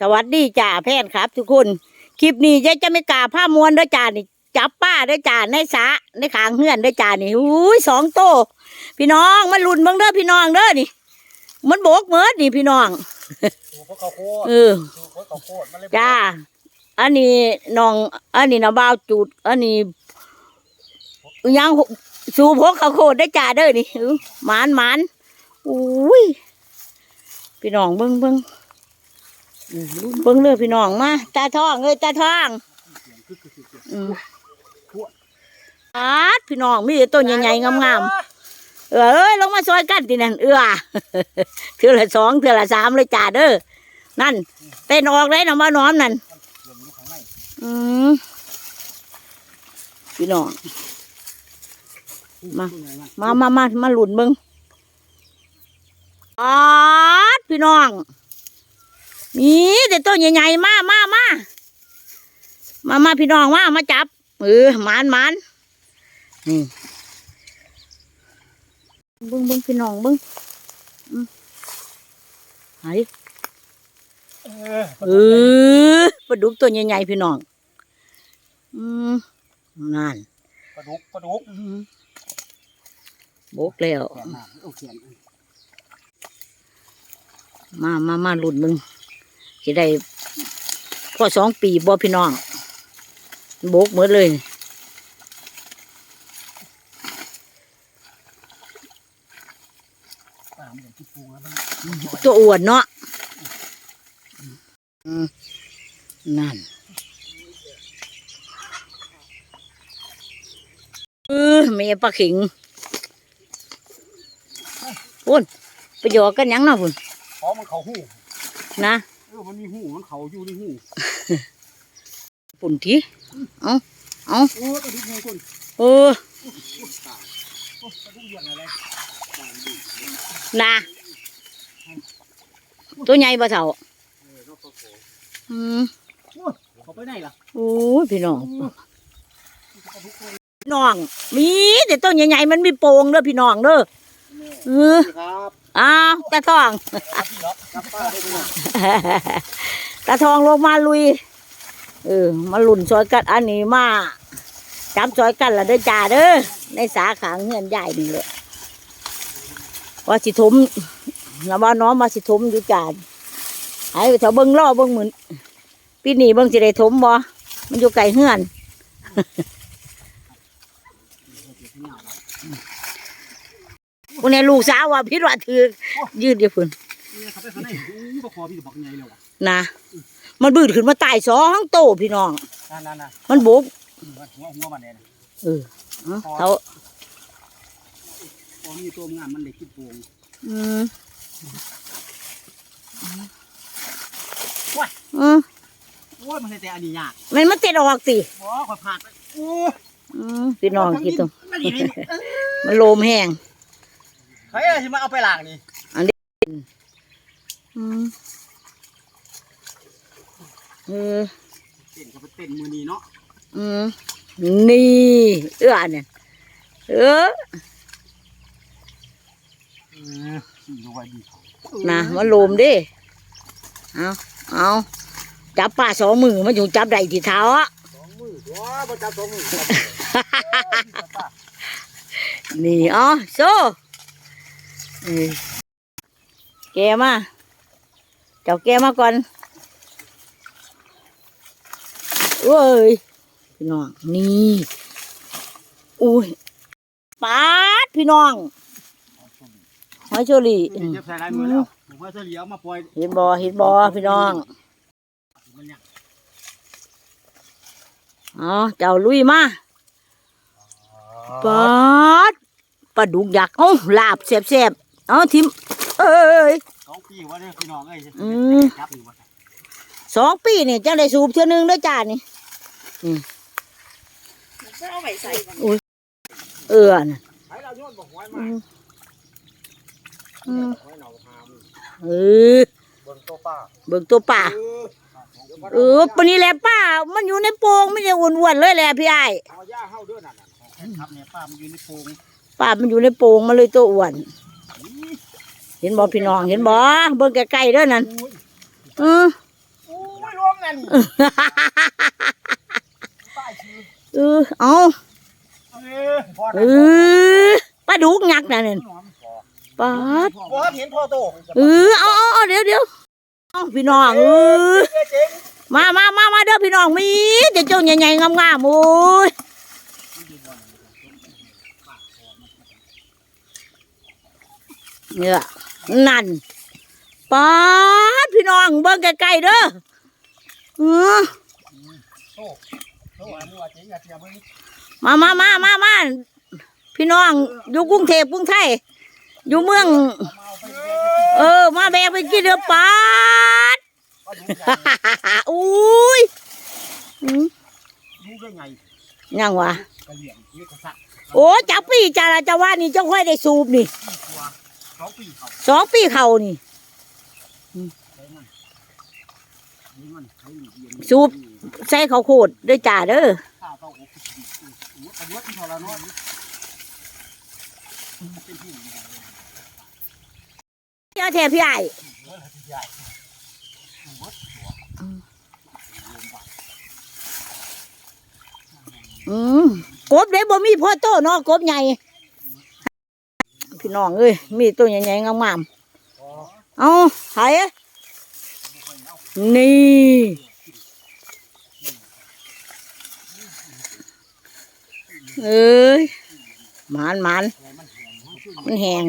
สวัสดีจ่าแพนครับ ทุกคน คลิปนี้ยายจะไม่กล้าผ้ามวนเด้อจ่านี่จับป้าเด้อจ่าในสระในขางเฮือนเด้อจ่านี่อุ้ยสองโต พี่น้องมันหลุนเบิ่งเด้อพี่น้องเด้อนี่ มันโบกเหมือดนี่พี่น้องสูบพวกเขาวโคตรเออสูบพวกเขาวโคตรมันเลยจ้าอันนี้น้อง อันนี้นะบ่าวจูด อันนี้ยังสูพกเขาวโคตรได้อจ่าเด้อนี่อื้อหมานหมานอุ้ยพี่น้องเบิ้งเบิ้งอื้อ เบิ้งเลยพี่น้องมาตาทองเอ้ยตาทองอืมอาดพี่น้องมีต้นใหญ่ๆงามๆเออเอ้ยลงมาซอยกันทีนั่นเอือเทือละสองเทือละสามเลยจ่าเด้อนั่นเต้นออกเลยนะมาน้อมนั่นอืมพี่น้องมา มามามามาหลุนเบิงออดพี่น้อง นี่แต่ต้นใหญ่ๆมามามามามาพี่น้องมามาจับเออหมานหมานนี่เบิ้งเบิ้งพี่น้องเบิ้งอืมไหนเออเออปลาดุกตัวใหญ่ๆพี่น้องอืมนั่นปลาดุกปลาดุกอืมโบกแล้วแขนหนาโอ้แขนมามามาหลุดมึง สิได้พอสองปีบ่พี่น้องโบกหมดเลยปลามันเป็นที่ปูแล้วมันตัวอ้วนเนาะอืมนั่นเออเมียปลาขิงพุ่นไปหยอกกันหยังเนาะพุ่นเพราะมันเขาหูนะ เออมันมีหูมันเขาอยู่ในหูปุ่นทีเอาเอาโอ้ปลาดุกไงคนเออโอ้ตายโอ้ปลาดุกเลี้ยงอะไรนะตัวใหญ่ปะเถ่าเออเขาเขาโคอืมโอ้เขาไปไหนล่ะโอ้ยพี่น้องโอ้ปลาดุกเลยพี่น้อง มีแต่ต้นใหญ่ๆมันมีโป่งเด้อพี่น้องเด้อเออครับ อ้าวตาทองกรับป้าได้ไหมตาทองลงมาลุย เออ มาลุ่นซอยกันอันนี้มาจับซอยกันละเด้อจ่าเด้อ ในสาขาเงื่อนใหญ่นี่เลยว่าสิถมแล้วว่าน้องมาสิถมอยู่จานไอ้เถาเบิ้งล่อเบิ้งเหมือนปีนี้เบิ้งสิได้ถมบ่มันอยู่ไกลเฮือน วกนี้ลูกสาวว่าพี่ว่าถือยืดเดียวพุ่นเนี่ยเขาไปข้างในอู้ปลาคอพี่จะบอกไงเลยวะนะมันบืดขึ้นมาตายสองโตพี่น้องนั่นนั่นน่ะมันบกหัวหัวหัวมันเนี่ยนะเออเอาเขาพอมีตัวงามมันเลยคิดโป่งอืมว้ายอืมโอ้ยมันแต่อันนี้ยากมันมันเต็ดออกสิบ่ข่อยผ่านไปโอ้อืมพี่น้องคิดตรงมันนี่นี่เออมันโลมแห้ง เฮ้ยสิมาเอาไปล้างนี่อืมเออเต้นก็ไปเต้นมือนี้เนาะอืมนี่เอื้อเนี่ยเออเออขี่รวยดีนะมันโลมเดิเอาเอาจับป้าสองมือมันอยู่จับได้ที่เท้าอะสองมือว้าบ่จับสองมือนี่อ๋อโซ่เออ แกมา เจ้าแกมาก่อนเว้ยพี่น้อง นี่อุ้ยปาดพี่น้องหอยเชอรี่เจ็บใส่ลายมือแล้วผมว่าจะเหลียวมาปล่อยเห็นบอเห็นบอพี่น้องมันเนี่ยอ๋อเจ้าลุยมาปาดปลาดุกยักษ์เอ้าลาบแซ่บๆ เอาทิมเอ้ยสองปีว่าเนี่ยพี่น้องเอ้ยอืมจับอยู่ว่าสองปีนี่จังได้สูบเท่านึงเด้อจ้านี่เอาไปใส่ก่อนเออน่ะให้เราโยนบอกหวยอืมามอืมหวยหนองหามเออบนโต๊ะป้าเบิ่งตัวป่าเออปานนี้แหละป้า มันอยู่ในโปงไม่ได้อ้วนๆเลยแหละพี่ไอ้ายเอาย่าเข้าด้วยนั่นน่ะของแค่ทับเนี่ยป้ามันอยู่ในโพรงป้ามันอยู่ในโปงมันเลยตัวอ้วน เห็นบ่พี่น้องเห็นบ่เบิ่งใกล้ๆเด้อนั่นโอ้ยเออโอ้นั่นป้ายชื่อเออเอาเออพ่อเอนั่นอปลาดุกยักษ์นั่นน่ะปลาดบ่เห็นพ่อโตเออเอาเอาเอาเดี๋ยวเดี๋ยวเอาพี่น้องเออเจ๊งมามามามาเด้อพี่น้องมีแต่เจ้าใหญ่ๆงามๆโอ้ย เนี่ยนั่นปาดพี่น้องเบิ่งไกลๆเด้อเออโตโตอันนี้ว่าเจ๊งอะเสียมึงมามามามามาพี่น้องอยู่กรุงเทพกรุงไทย อยู่เมือง เออ มาแบกไปกินเด้อปาดก็ดูใหญ่อุ้ยอืมดูได้ไงยังวะกระเหลี่ยงนี่กระสักโอ้จับปีจาราจะว่านี่เจ้าค่อยได้สูบนี่ตัว สองปีเขาสองปีเขานี่ ใช้มันนี่มันใช้เย็นสูบใส่เขาวโคตรด้วยจ่าเด้อข้าวเต้าหู้หูกระเยอะที่ทรนอนเป็นที่เจ้าแทพี่ใหญ่เมื่อไรที่ใหญ่หูวัดตัวอืมกบเด้บ่มีพ่อโตเนาะกบใหญ่ พี่น้องเอ้ยมีตัวใหญ่ๆงามๆเอาไผนี่เอ้ยหมานหมานมันแหง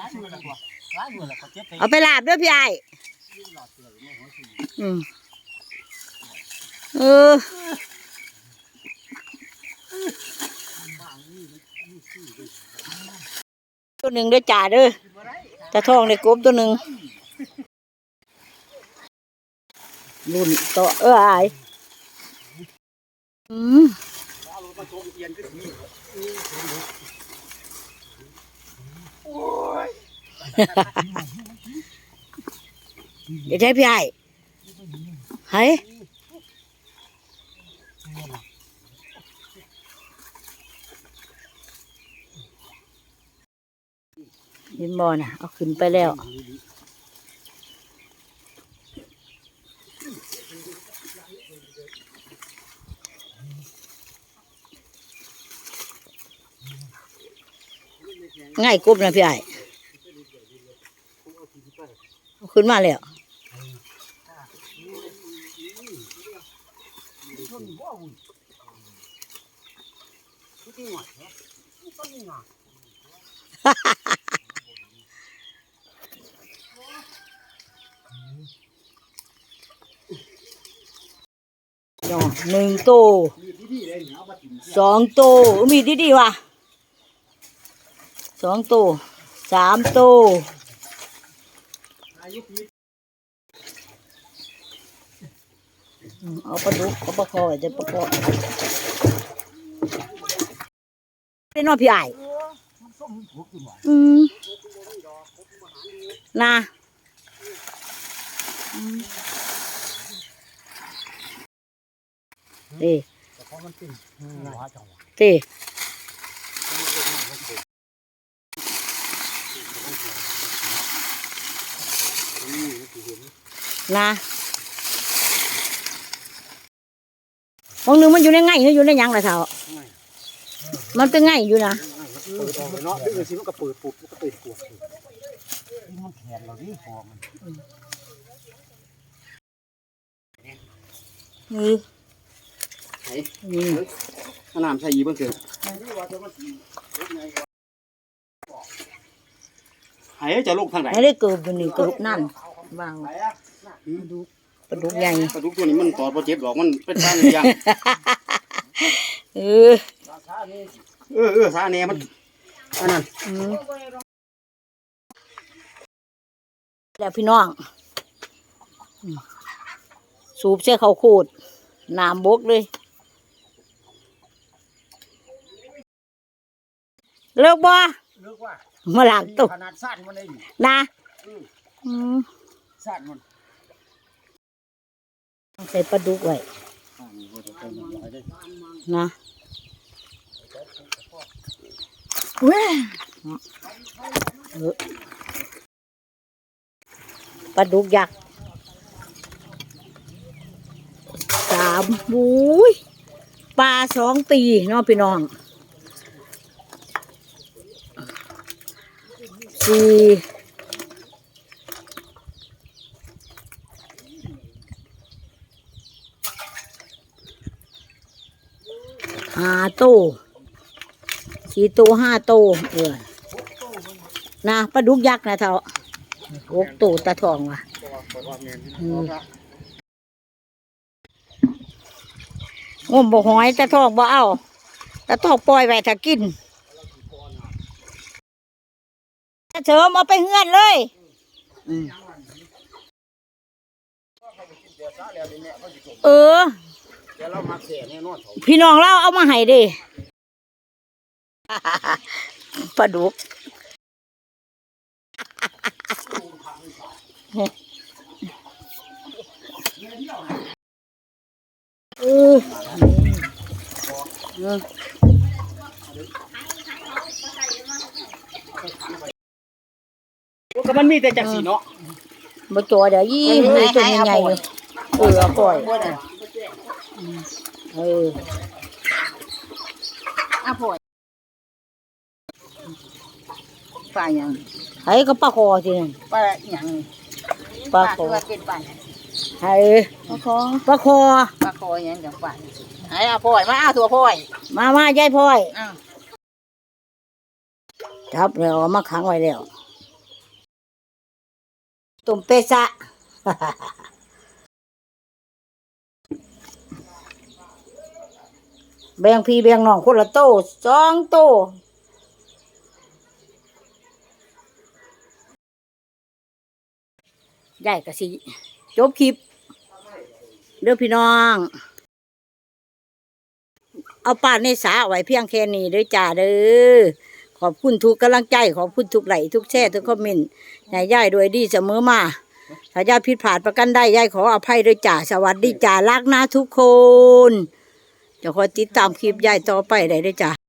ร้านอยู่แล้วตัวร้านอยู่แล้วเขาเจ็บไปเอาไปลาบเด้วยพี่ใหญ่อืมเออ ตัวหนึ่งเด้อจ่าเด้อตะทองในกบตัวหนึ่งรุ่นต่อเออไอายอืมเอาลงมาโชว์เอียนขึ้นนี่โอ้ยเดี๋ยวใช้พี่ไอ้ไห้ เห็นบอน่ะเอาขึ้นไปแล้ว ง่ายกรุบนะพี่ไอ้ขึ้นมาแล้ว เนาะหนึ่งโตสองโตมีดีดีว่ะสองโตสามโตเอาปลาดุกเอาปลาคอไว้เดี๋ยวปลาคอเป็นนอพี่ไอ้ายมันส้มถูกอยู่หว่าอืมนะ อืมเต้แต่พอมันเป็นหัวจังหวะเต้นะมองหนึงมันอยู่ในไง่ายหรืออยู่ในหยังล่ะเท่ามันเป็นไง่ายอยู่นะเปิดออกเลยเนาะดึงสิมันก็เปิดปุบมันก็เปิดปวดนี่มันแขนเราดิคอมัน อือไอ้อืมน้ำใส่ยีบ้างเถอะไอ้จะลงทางไหนไม่ได้เกิดอยู่นี่เกิดนั่นวางดูปลาดุกใหญ่ปลาดุกตัวนี้มันตอดปลาเจ็บหรอกมันเป็นทางเลี้ยงเออเออเออสาเน่มันอันนั้นอืมแล้วพี่น้องอืมสูบเส้เขาวโคตรน้ำบกเลย เลิกบ่เลิกว่ามาหลังตุกขนาดสั้นมันได้อยู่นะอืมสั้นมันต้องใส่ปลาดุกไว้นะเว้ยเออปลาดุกยักษ์ามบุ้ยปลาสองปีเนาะพี่น้อง สี่ห้าโตสี่โต้ห้าโตเออนะปลาดุกยักษ์นะเท่าหกตูตะทองว่ะอืมงมบ่หอยตะทองบ่เอาตะทองปล่อยไว้ถ้ากิน เสริมเอาไปเฮือนเลยอืมเออเดี๋ยวเรามาแข่แน่นอนเขาพี่น้องเราเอามาให้เดิปลาดุกเออเออ ก็มันมีแต่จังสีเนาะบ่จอเดี๋ยวยี่เลยตัวใหญ่ๆเลยเออเอาปล่อยเอออะพ่อยปลาหยังไอ้ก็ปลาคอสินั่นปลาหยังปลาคอคือว่าเป็นปลาหยังไอ้ปลาคอปลาคอปลาคอหยังกับปลาไอ้อะพ่อยมาเอาตัวพ่อย มามายายพ่อยอ้าวจับแล้วเอามาขังไว้แล้ว ตุ่มเปซะแบ่งพี่แบ่งน้องคนละโตสองโตได้กะสิ จบคลิป เด้อพี่น้อง เอาป่านในสาเอาไว้เพียงแค่นี้เด้อจ้าเด้อ ขอบคุณทุกกำลังใจ ขอบคุณทุกไหลทุกแช่ทุกคอมเมนต์ให้ย่ายด้วยดีเสมอมา ถ้ายายผิดพลาดประกันได้ยายขออภัยด้วยจ่าสวัสดีจ่ารักนะทุกคน จะคอยติดตามคลิปยายต่อไปได้ด้วยจ่า